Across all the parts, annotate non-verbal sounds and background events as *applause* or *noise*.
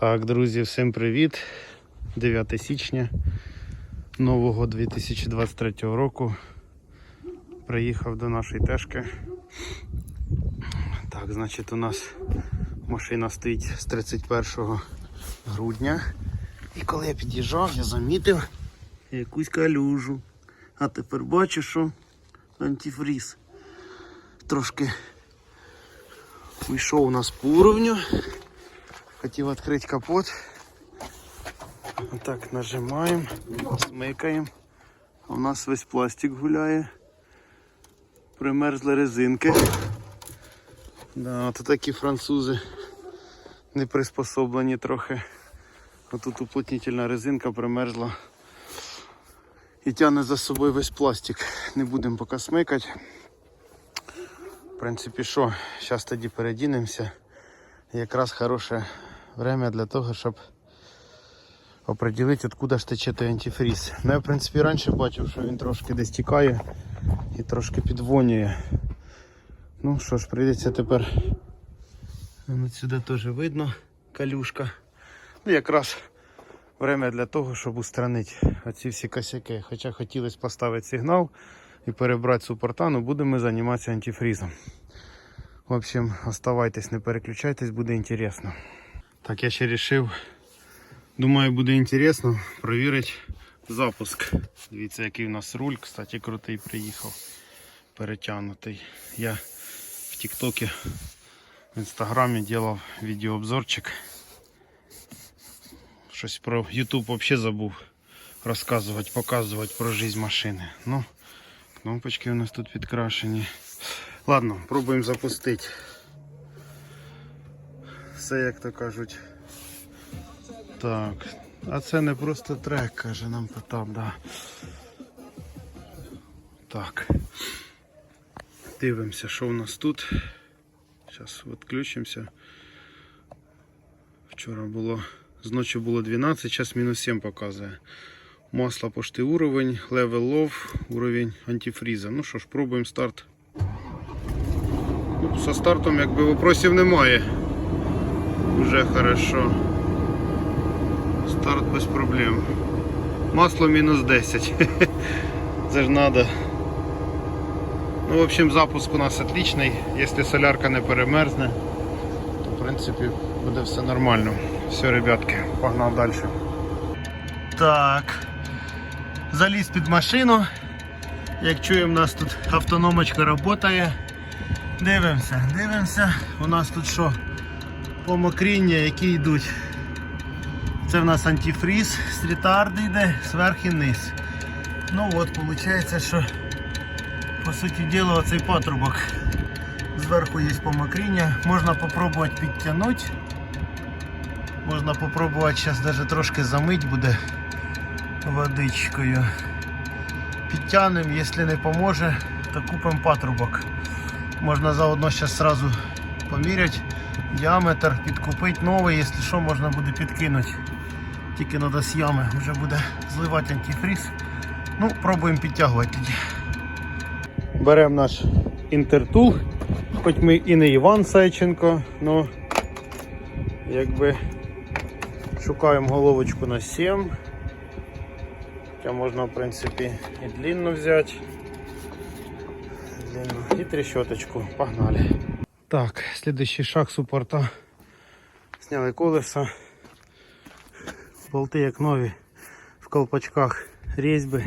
Так, друзі, всім привіт. 9 січня нового 2023 року. Приїхав до нашої тежки. Так, значить, у нас машина стоїть з 31 грудня. І коли я під'їжджав, я замітив якусь калюжу. А тепер бачу, що антифріз трошки вийшов у нас по уровню. Хотів відкрити капот. Так, нажимаємо, смикаємо. У нас весь пластик гуляє. Примерзли резинки. Да, то такі французи не приспособлені трохи. А тут уплотнительна резинка примерзла і тягне за собою весь пластик. Не будемо поки смикати. В принципі, що, зараз тоді передінемося. Якраз хороше время для того, щоб определити, откуда ж тече той антифріз. Ну, я, в принципі, раніше бачив, що він трошки десь тікає і трошки підвонює. Ну що ж, прийдеться тепер. Ну, сюди теж видно калюшка. Ну, якраз время для того, щоб устранити оці всі косяки. Хоча хотілося поставити сигнал і перебрати супорта, але будемо займатися антифрізом. В общем, оставайтесь, не переключайтесь, буде інтересно. Так, я ще вирішив, думаю, буде інтересно провірити запуск. Дивіться, який у нас руль, кстати, крутий приїхав. Перетягнутий. Я в Тіктокі, в інстаграмі робив відеообзорчик. Щось про YouTube взагалі забув розказувати, показувати про життя машини. Ну, кнопочки у нас тут підкрашені. Ладно, пробуємо запустити. Все як то кажуть. Так. А це не просто трек, каже нам Потап, да. Так. Дивимося, що у нас тут. Зараз відключимося. Вчора було, зночі було 12, зараз мінус 7 показує. Масло пошти уровень, level low, уровень антифріза. Ну що ж, пробуємо старт. Ну, Со стартом якби вопросів немає. Уже хорошо. Старт без проблем. Масло мінус 10. *laughs* Це ж надо. Ну, в общем, запуск у нас отличний. Якщо солярка не перемерзне, то в принципі буде все нормально. Все, ребятки, погнав далі. Так. Заліз під машину. Як чуємо, у нас тут автономочка працює. Дивимося, дивимося. У нас тут що? Помокріння, які йдуть. Це в нас антифріз, стрітард йде, зверху і низ. Ну от, виходить, що по суті діла оцей патрубок. Зверху є помокріння. Можна спробувати підтягнути. Можна спробувати зараз навіть трошки замить буде водичкою. Підтягнемо, якщо не поможе, то купимо патрубок. Можна заодно зараз сразу поміряти діаметр, підкупити новий, якщо що, можна буде підкинути. Тільки треба з ями, вже буде зливати антифріз. Ну, пробуємо підтягувати тоді. Беремо наш інтертул, хоч ми і не Іван Сайченко, але якби шукаємо головочку на 7. Хоча можна в принципі і длинну взяти. Длинну. І трещоточку. Погнали. Так, следующий шаг суппорта. Сняли колеса. Болти як нові в колпачках різьби.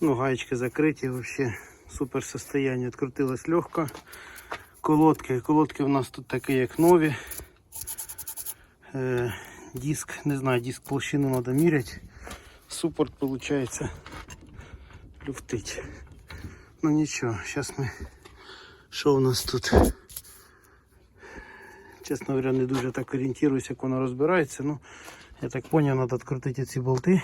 Ну, гаечки закриті вообще. Супер состояние. Відкрутилась легко. Колодки. Колодки у нас тут такі як нові. Е, диск, не знаю, диск площину треба міряти. Суппорт виходить люфтить. Ну нічого, зараз ми... Що у нас тут? Чесно говоря, не дуже так орієнтуюся, як воно розбирається. Ну, я так зрозумів, треба відкрутити ці болти.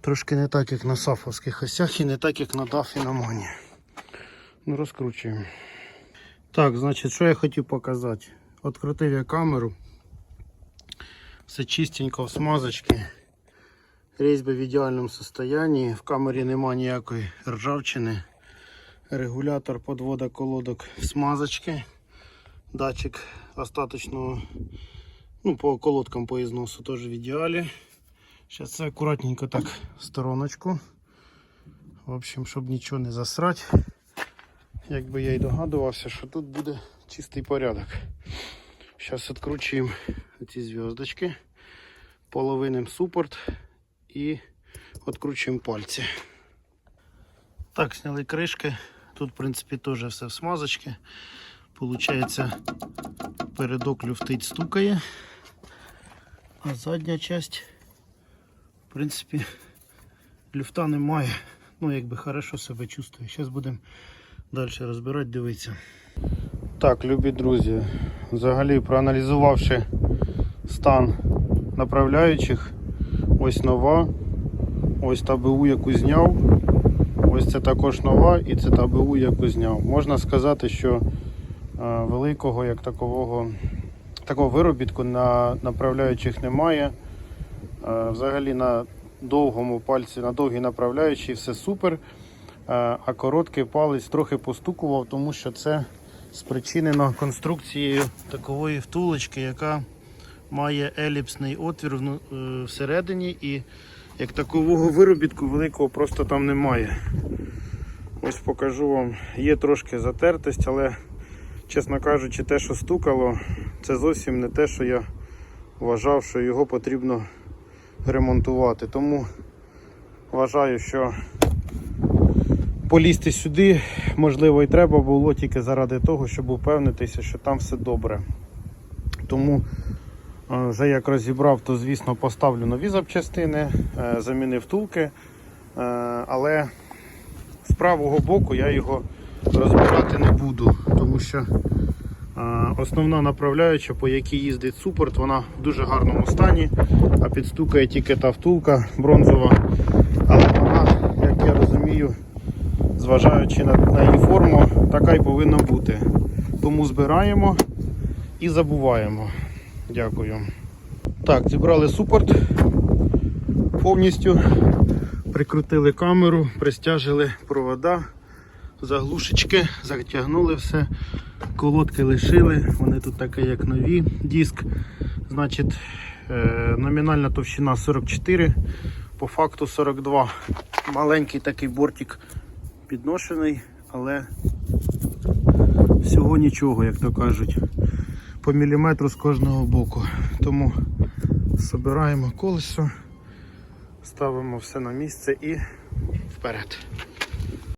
Трошки не так, як на сафовських осях і не так, як на дафі на моні. Ну, розкручуємо. Так, значить, що я хотів показати? Открутив я камеру. Все чистенько в смазочці. Різьби в ідеальному стані. В камері немає ніякої ржавчини. Регулятор подвода колодок в смазочці. Датчик остаточного Ну, по колодкам по ізносу теж в ідеалі. Зараз це акуратненько так стороночку. В общем, щоб нічого не засрати. Якби я й догадувався, що тут буде чистий порядок. Зараз відкручуємо ці зв'язочки, половиним супорт і відкручуємо пальці. Так, зняли кришки. Тут, в принципі, теж все в смазочці. Получається, передок люфтить стукає. А задня часть, в принципі, люфта немає. Ну, якби хорошо себе чувствує. Зараз будемо далі розбирати, дивитися. Так, любі друзі, взагалі проаналізувавши стан направляючих, ось нова, ось та яку зняв. Ось це також нова і це та яку зняв. Можна сказати, що е, великого як такового такого виробітку на направляючих немає. Е, Взагалі на довгому пальці, на довгій направляючій все супер. Е, А короткий палець трохи постукував, тому що це спричинено конструкцією такової втулочки, яка має еліпсний отвір всередині і як такового виробітку великого просто там немає. Ось покажу вам, є трошки затертість, але, чесно кажучи, те, що стукало, це зовсім не те, що я вважав, що його потрібно ремонтувати. Тому вважаю, що полізти сюди, можливо, і треба було тільки заради того, щоб упевнитися, що там все добре. Тому вже як розібрав, то звісно поставлю нові запчастини, е, замінив втулки, е, але з правого боку я його розбирати не буду, тому що е, основна направляюча, по якій їздить супорт, вона в дуже гарному стані, а підстукає тільки та втулка бронзова. Але вона, як я розумію, зважаючи на її форму, така й повинна бути. Тому збираємо і забуваємо. Дякую. Так, зібрали супорт повністю. Прикрутили камеру, пристяжили провода, заглушечки, затягнули все, колодки лишили, вони тут такі як нові диск. Значить, е, номінальна товщина 44, по факту 42. Маленький такий бортик підношений, але всього нічого, як то кажуть, по міліметру з кожного боку. Тому збираємо колесо, ставимо все на місце і вперед.